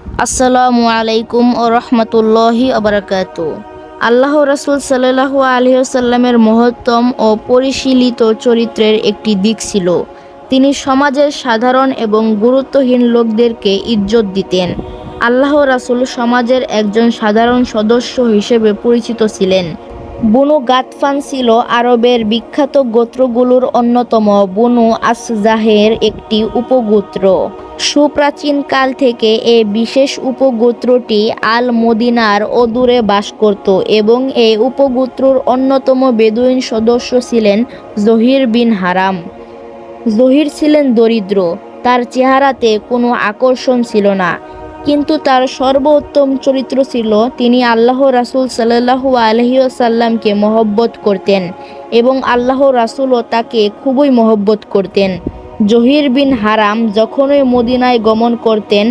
আসসালামু আলাইকুম ও রহমতুল্লাহি আবরাকাত আল্লাহ রসুল সাল্লাহ আলহিসাল্লামের মহত্তম ও পরিশীলিত চরিত্রের একটি দিক ছিল। তিনি সমাজের সাধারণ এবং গুরুত্বহীন লোকদেরকে ইজ্জত দিতেন। আল্লাহ রাসুল সমাজের একজন সাধারণ সদস্য হিসেবে পরিচিত ছিলেন। বনু গাতফান ছিল আরবের বিখ্যাত গোত্রগুলোর অন্যতম। বনু আসজাহের একটি উপগোত্র। সুপ্রাচীন কাল থেকে এ বিশেষ উপগোত্রটি আল মদিনার অদূরে বাস করত এবং এই উপগোত্রর অন্যতম বেদুইন সদস্য ছিলেন জহির বিন হারাম। জহির ছিলেন দরিদ্র, তার চেহারাতে কোনো আকর্ষণ ছিল না। কিন্তু তার সর্বোত্তম চরিত্র ছিল তিনি আল্লাহ রাসুল সাল্লাহু আলহিউসাল্লামকে মহব্বত করতেন এবং আল্লাহ রাসুলও তাকে খুবই মহব্বত করতেন। জহির বিন হারাম যখনই মদিনায় গমন করতেন,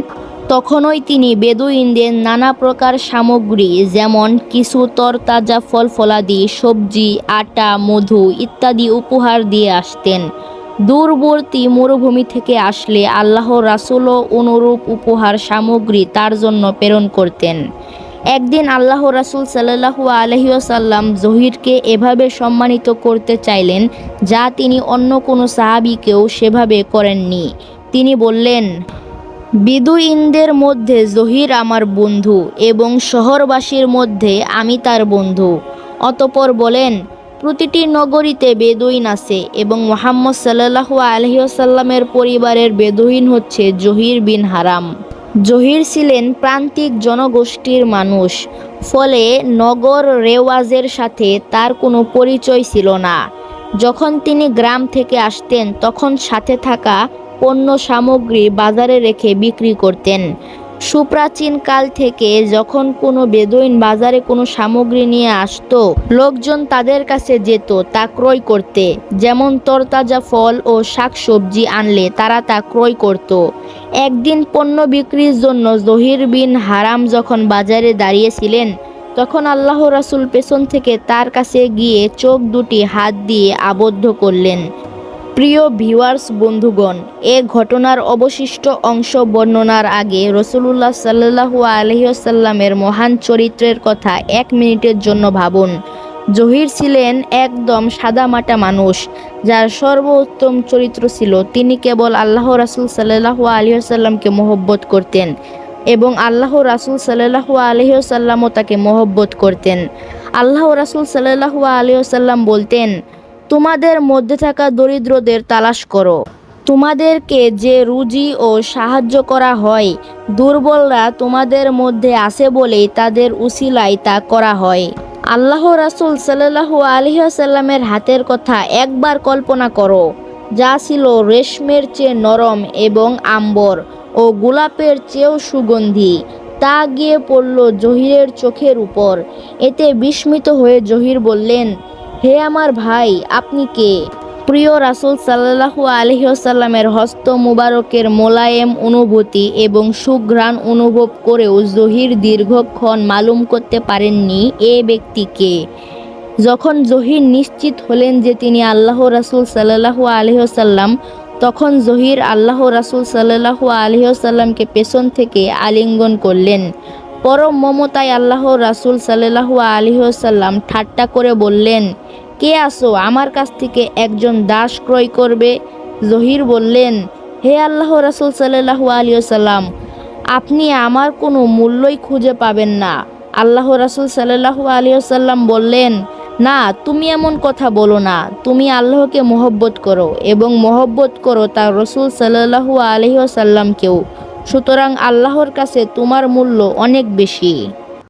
তখনই তিনি বেদুইনদের নানা প্রকার সামগ্রী যেমন কিছু তরতাজা ফল ফলাদি সবজি, আটা, মধু ইত্যাদি উপহার দিয়ে আসতেন। দূরবর্তী মরুভূমি থেকে আসলে আল্লাহ রাসুলও অনুরূপ উপহার সামগ্রী তার জন্য প্রেরণ করতেন। একদিন আল্লাহ রাসুল সাল্লাহু আলহিউসাল্লাম জহিরকে এভাবে সম্মানিত করতে চাইলেন, যা তিনি অন্য কোনো সাহাবিকেও সেভাবে করেননি। তিনি বললেন বিদু বিদুইনদের মধ্যে জহির আমার বন্ধু এবং শহরবাসীর মধ্যে আমি তার বন্ধু। অতপর বলেন প্রতিটি নগরীতে বেদুইন আছে এবং মোহাম্মদ সাল্লাহু আলহিউসাল্লামের পরিবারের বেদুইন হচ্ছে জহির বিন হারাম। জহির ছিলেন প্রান্তিক জনগোষ্ঠীর মানুষ, ফলে নগর রেওয়াজের সাথে তার কোনো পরিচয় ছিল না। যখন তিনি গ্রাম থেকে আসতেন, তখন সাথে থাকা পণ্য সামগ্রী বাজারে রেখে বিক্রি করতেন। সুপ্রাচীন কাল থেকে যখন কোনো বেদুইন বাজারে কোনো সামগ্রী নিয়ে আসতো, লোকজন তাদের কাছে যেত তা ক্রয় করতে। যেমন তরতাজা ফল ও শাকসবজি আনলে তারা তা ক্রয় করত। একদিন পণ্য বিক্রির জন্য জহির বিন হারাম যখন বাজারে দাঁড়িয়েছিলেন, তখন আল্লাহ রাসুল পেছন থেকে তার কাছে গিয়ে চোখ দুটি হাত দিয়ে আবদ্ধ করলেন। প্রিয় ভিউয়ার্স, বন্ধুগণ, এ ঘটনার অবশিষ্ট অংশ বর্ণনার আগে রসুলুল্লাহ সাল্লাহু আলহিসাল্লামের মহান চরিত্রের কথা এক মিনিটের জন্য ভাবুন। জহির ছিলেন একদম সাদামাটা মানুষ, যার সর্বোত্তম চরিত্র ছিল তিনি কেবল আল্লাহ রাসুল সাল্লাহু আলহিহাল্লামকে মহব্বত করতেন এবং আল্লাহ রাসুল সাল্লাহু আলহিহাল্লামও তাকে মহব্বত করতেন। আল্লাহ রাসুল সাল্লাহু আলহিহাল্লাম বলতেন তোমাদের মধ্যে থাকা দরিদ্রদের তালাশ করো। তোমাদেরকে যে রুজি ও সাহায্য করা হয়, দুর্বলরা তোমাদের মধ্যে আছে বলেই তাদের উসিলাই তা করা হয়। আল্লাহ রাসুল সাল্লাহু আলহিহাসাল্লামের হাতের কথা একবার কল্পনা করো, যা ছিল রেশমের চেয়ে নরম এবং আম্বর ও গোলাপের চেয়েও সুগন্ধি। তা গিয়ে পড়ল জহিরের চোখের উপর। এতে বিস্মিত হয়ে জহির বললেন হে আমার ভাই, আপনি কে? প্রিয় রাসুল সাল্লাহু আলহিসাল্লামের হস্ত মুবারকের মোলায়েম অনুভূতি এবং সুঘ্রাণ অনুভব করেও জহির দীর্ঘক্ষণ মালুম করতে পারেননি এ ব্যক্তিকে যখন জহির নিশ্চিত হলেন যে তিনি আল্লাহ রাসুল সাল্লাহু আলহিসাল্লাম তখন জহির আল্লাহ রাসুল সাল্লাহু আলহিসাল্লামকে পেছন থেকে আলিঙ্গন করলেন। পরম মমতায় আল্লাহ রাসুল সাল্লাহু আলহিসাল্লাম ঠাট্টা করে বললেন, কে আসো আমার কাছ থেকে একজন দাস ক্রয় করবে। জহির বললেন, হে আল্লাহ রাসুল সাল্লাহু আলিয়াল্লাম আপনি আমার কোনো মূল্যই খুঁজে পাবেন না। আল্লাহ রাসুল সাল্লাহু আলিয়াল্লাম বললেন, না, তুমি এমন কথা বলো না। তুমি আল্লাহকে মহব্বত করো এবং মহব্বত করো তার রসুল সাল্লাহু আলহিসাল্লামকেও সুতরাং আল্লাহর কাছে তোমার মূল্য অনেক বেশি।